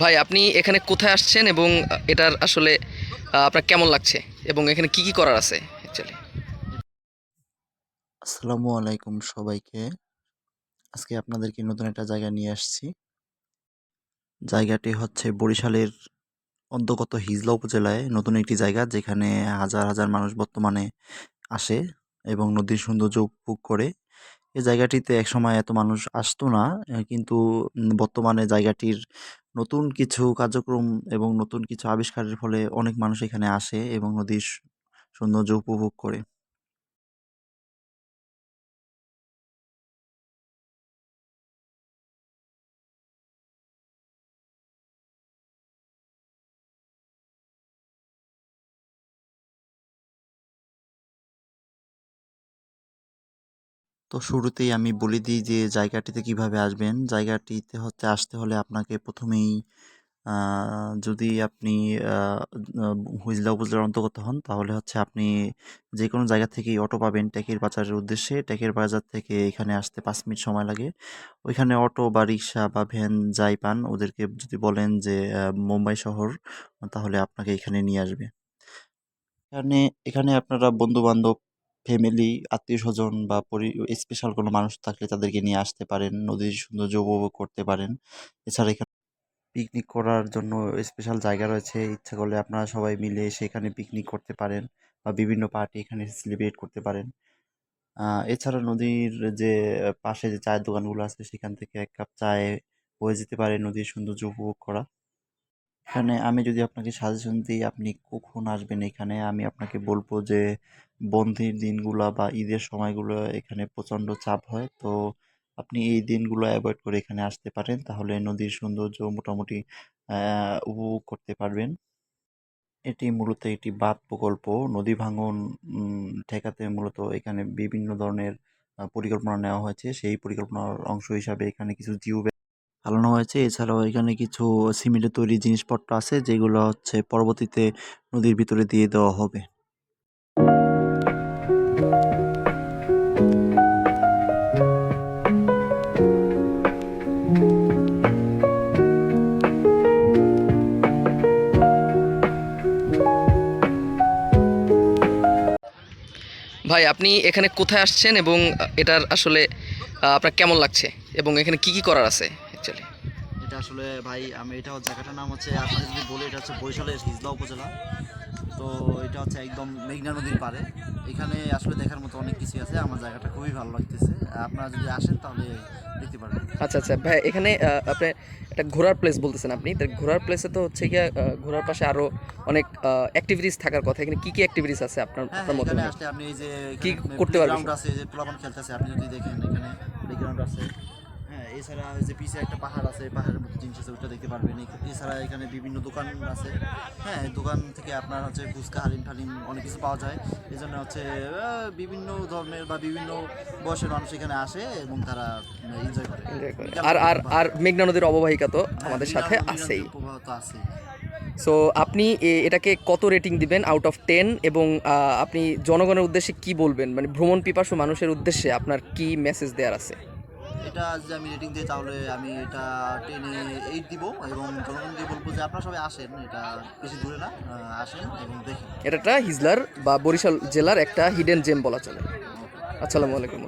ভাই, আপনি এখানে কোথায় আসছেন এবং এটার আসলে আপনার কেমন লাগছে এবং এখানে কি কি করার আছে অ্যাকচুয়ালি আসসালামু আলাইকুম সবাইকে। আজকে আপনাদেরকে নতুন একটা জায়গা নিয়ে আসছি। জায়গাটি হচ্ছে বরিশালের অন্তর্গত হিজলা উপজেলায় নতুন একটি জায়গা, যেখানে হাজার হাজার মানুষ বর্তমানে আসে এবং নদীর সৌন্দর্য উপভোগ করে। এই জায়গাটিতে একসময় এত মানুষ আসতো না কিন্তু বর্তমানে জায়গাটির নতুন কিছু কার্যক্রম এবং নতুন কিছু আবিষ্কারের ফলে অনেক মানুষ এখানে আসে এবং নদীর সৌন্দর্য উপভোগ করে। তো শুরুতেই আমি বলে দিই যে জায়গাটিতে কীভাবে আসবেন। জায়গাটিতে হচ্ছে আসতে হলে আপনাকে প্রথমেই যদি আপনি হুইজলা উপজেলার অন্তর্গত হন তাহলে হচ্ছে আপনি যে কোনো জায়গা থেকেই অটো পাবেন ট্যাকের বাজারের উদ্দেশ্যে। ট্যাকের বাজার থেকে এখানে আসতে পাঁচ মিনিট সময় লাগে। ওইখানে অটো বা রিক্সা বা ভ্যান যাই পান ওদেরকে যদি বলেন যে মুম্বাই শহর তাহলে আপনাকে এখানে নিয়ে আসবে। এখানে এখানে আপনারা বন্ধু-বান্ধব, ফ্যামিলি, আত্মীয় স্বজন বা পরি স্পেশাল কোনো মানুষ থাকলে তাদেরকে নিয়ে আসতে পারেন। নদীর সৌন্দর্য উপভোগ করতে পারেন। এছাড়া এখানে পিকনিক করার জন্য স্পেশাল জায়গা রয়েছে। ইচ্ছা করলে আপনারা সবাই মিলে সেখানে পিকনিক করতে পারেন বা বিভিন্ন পার্টি এখানে সেলিব্রেট করতে পারেন। এছাড়া নদীর যে পাশে যে চায়ের দোকানগুলো আছে সেখান থেকে ১ কাপ চায়ে হয়ে যেতে পারে নদীর সৌন্দর্য উপভোগ করা। এখানে আমি যদি আপনাকে সাজেশন দিই, আপনি কখন আসবেন এখানে? আমি আপনাকে বলব যে, বন্ধের দিনগুলা বা ঈদের সময়গুলো এখানে প্রচণ্ড চাপ হয়। তো আপনি এই দিনগুলো অ্যাভয়েড করে এখানে আসতে পারেন। তাহলে নদীর সৌন্দর্য মোটামুটি উপভোগ করতে পারবেন। এটি মূলত একটি বাঁধ প্রকল্প। নদী ভাঙন ঠেকাতে মূলত এখানে বিভিন্ন ধরনের পরিকল্পনা নেওয়া হয়েছে। সেই পরিকল্পনার অংশ হিসাবে এখানে কিছু জিও ফালানো হয়েছে। এছাড়াও এখানে কিছু সিমেন্টের তৈরি জিনিসপত্র আছে, যেগুলো হচ্ছে পরবর্তীতে নদীর ভিতরে দিয়ে দেওয়া হবে। ভাই, আপনি এখানে কোথায় আসছেন এবং এটার আসলে আপনার কেমন লাগছে? এবং এখানে কি কি করার আছে? অ্যাকচুয়ালি এটা আসলে ভাই আমি এটা হচ্ছে জায়গাটার নাম হচ্ছে আপনাকে যদি বলি এটা হচ্ছে বরিশালের হিজলা উপজেলা। তো এটা হচ্ছে একদম মেঘনা নদীর পাড়ে। এখানে আসলে দেখার মতো অনেক কিছু আছে আমার জায়গাটা খুবই ভালো লাগতেছে। আপনারা যদি আসেন তাহলে দেখতে পারবেন আচ্ছা আচ্ছা ভাই এখানে আপনি একটা ঘোরার প্লেস বলতেছেন আপনি। তো ঘোরার প্লেসে তো হচ্ছে গিয়ে ঘোরার পাশে আরও অনেক অ্যাক্টিভিটিস থাকার কথা। এখানে কি কি অ্যাক্টিভিটিস আছে আপনার হ্যাঁ আপনার মতে? হয়? আপনি এই যে কি করতে পারবেন? আছে যে প্লাবন খেলতেছে আপনি যদি দেখেন এখানে প্লেগ্রাউন্ড আছে। হ্যাঁ এছাড়া যে পিছে একটা পাহাড় আছে পাহাড়ের মতো জিনিস আছে ওটা দেখতে পারবেন। এছাড়া এখানে বিভিন্ন দোকান আছে। হ্যাঁ দোকান থেকে আপনার হচ্ছে ফুচকা হালিম অনেক কিছু পাওয়া যায়। এই জন্য হচ্ছে বিভিন্ন ধরনের বা বিভিন্ন বয়সের মানুষ এখানে আসে এবং তারা এনজয় করে। আর আর আর মেঘনা নদীর অববাহিকা তো হ্যাঁ, আমাদের সাথে বিনা আছেই। প্রবাহ তো আছেই। সো আপনি এটাকে কত রেটিং দিবেন আউট অফ টেন এবং আপনি জনগণের উদ্দেশ্যে কি বলবেন? মানে ভ্রমণ পিপাসু মানুষের উদ্দেশ্যে আপনার কি মেসেজ দেওয়ার আছে? এটা যদি আমি রেটিং দিই তাহলে আমি এটা টেনে এইট দিব এবং জনগণকে বলব যে আপনারা সবাই আসেন এটা বেশি দূরে না আসেন এবং দেখেন। এটা একটা হিজলার বা বরিশাল জেলার একটা হিডেন জেম বলা চলে। আসসালামু আলাইকুম।